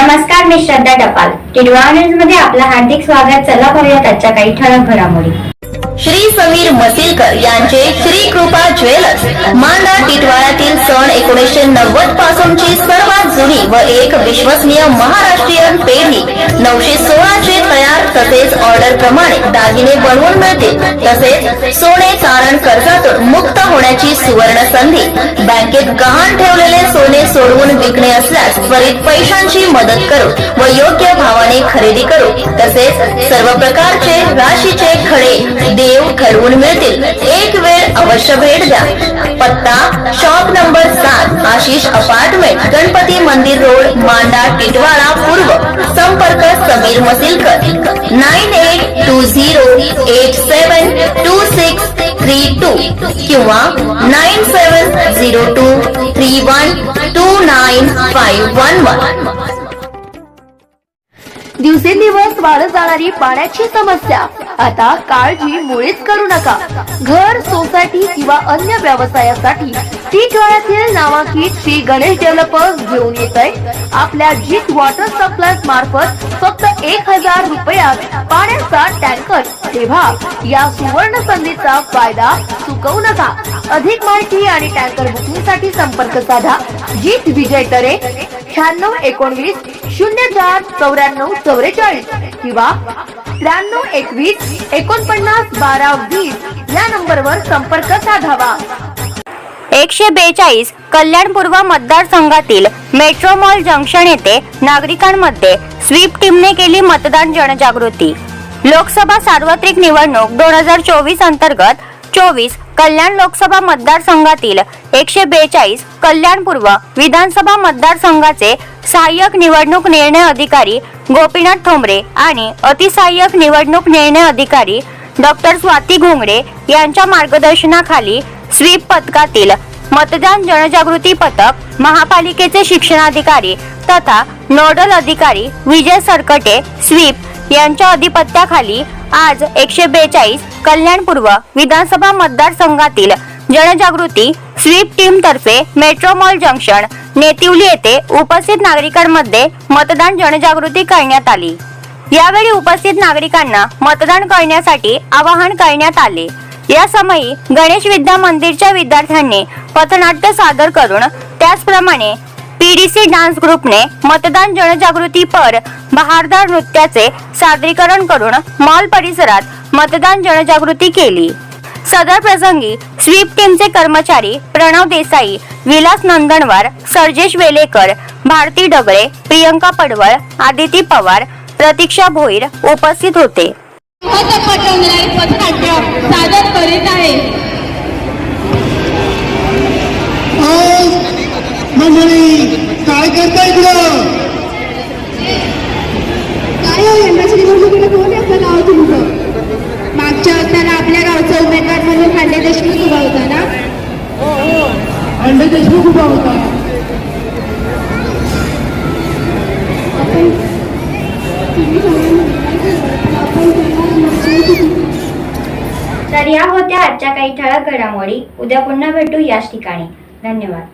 नमस्कार मी श्रद्धा टपाल. टिडवा न्यूजमध्ये आपलं हार्दिक स्वागत. चला पाहूयात आजच्या काही ठळक घडामोडी. श्री समीर मसिलकर यांचे श्री कृपा ज्वेलर्स. मांडा टिटवाळ्यातील सण एकोणीसशे नव्वद पासूनची सर्वात जुनी व एक विश्वसनीय महाराष्ट्रीयन पेढी. नऊशे सोळाचे तयार तसेच ऑर्डर प्रमाणे दागिने बनवून मिळतील. तसेच सोने तारण कर्जातून मुक्त होण्याची सुवर्ण संधी बँकेत गहाण ठेवलेले सोने असल्यास त्वरित पैशांची मदत करू व योग्य भावाने खरेदी करू. तसेच सर्व प्रकारचे राशीचे खडे देव ठरवून मिळतील. एक वेळ अवश्य भेट द्या. पत्ता शॉप नंबर सात आशिष अपार्टमेंट गणपती मंदिर रोड मांडा टिटवाळा पूर्व. संपर्क Sameer Masilkar. Nine eight two zero eight seven two six three two किंवा nine seven zero two three one nine five one one दिवसेंदिवस वाढत जाणारी पाण्याची समस्या आता काळजी मुळीच करू नका घर सोसायटी किंवा अन्य व्यवसायासाठी टिटवाळ्यातील नावांकित श्री गणेश डेव्हलपर्स घेऊन येत आहे आपल्या जीत वॉटर सप्लाय मार्फत फक्त एक हजार रुपयात पाण्याचा टँकर तेव्हा या सुवर्ण संधीचा फायदा चुकवू नका अधिक माहिती आणि टँकर बुकिंगसाठी संपर्क साधा. जीत विजय तरे शहाण्णव एकोणवीस शून्य चार चौऱ्याण्णव चौवेचाळीस किंवा त्र्याण्णव एकवीस एकोणपन्नास बारा वीस या नंबरवर संपर्क साधावा. एकशे बेचाळीस कल्याण पूर्व मतदारसंघातील मेट्रो मॉल जंक्शन येथे नागरिकांमध्ये स्वीप टीमने केली मतदान जनजागृती. लोकसभा सार्वत्रिक निवडणूक दोन हजार चोवीस अंतर्गत चोवीस कल्याण लोकसभा मतदारसंघातील एकशे बेचाळीस कल्याण पूर्व विधानसभा मतदारसंघाचे सहाय्यक निवडणूक निर्णय अधिकारी गोपीनाथ ठोंबरे आणि अतिसहाय्यक निवडणूक निर्णय अधिकारी डॉक्टर स्वाती घोंगडे यांच्या मार्गदर्शनाखाली स्वीप पथकातील मतदान जनजागृती पथक महापालिकेचे शिक्षणाधिकारी तथा नोडल अधिकारी विजय सरकटे स्वीप यांच्या अधिपत्याखाली आज एकशे बेचाळीस कल्याण पूर्व विधानसभा मतदारसंघातील जनजागृती स्वीप टीम तर्फे मेट्रो मॉल जंक्शन नेतिवली येथे उपस्थित नागरिकांमध्ये मतदान जनजागृती करण्यात आली. यावेळी उपस्थित नागरिकांना मतदान करण्यासाठी आवाहन करण्यात आले. या समयी गणेश विद्या मंदिरच्या विद्यार्थ्यांनी पथनाट्य सादर करून त्याचप्रमाणे पीडीसी डान्स ग्रुपने मतदान जनजागृती पर बहारदार नृत्याचे सादरीकरण करून मॉल परिसरात मतदान जनजागृती केली. सदर प्रसंगी स्वीप टीमचे कर्मचारी प्रणव देसाई विलास नंदनवार सर्जेश वेलेकर भारती डगळे प्रियंका पडवळ आदिती पवार प्रतीक्षा भोईर उपस्थित होते. सादर करीत आहे मंडळी काय करता निवडणुकीला कोण आपलं नाव तुमचं मागच्या वेळेला आपल्या गावचा उमेदवार म्हणून खांडे देशमुख उभा होता ना? अंडे देशमुख उभा होता. तर या होत्या आजच्या काही ठळक घडामोडी. उद्या पुन्हा भेटू याच ठिकाणी. धन्यवाद.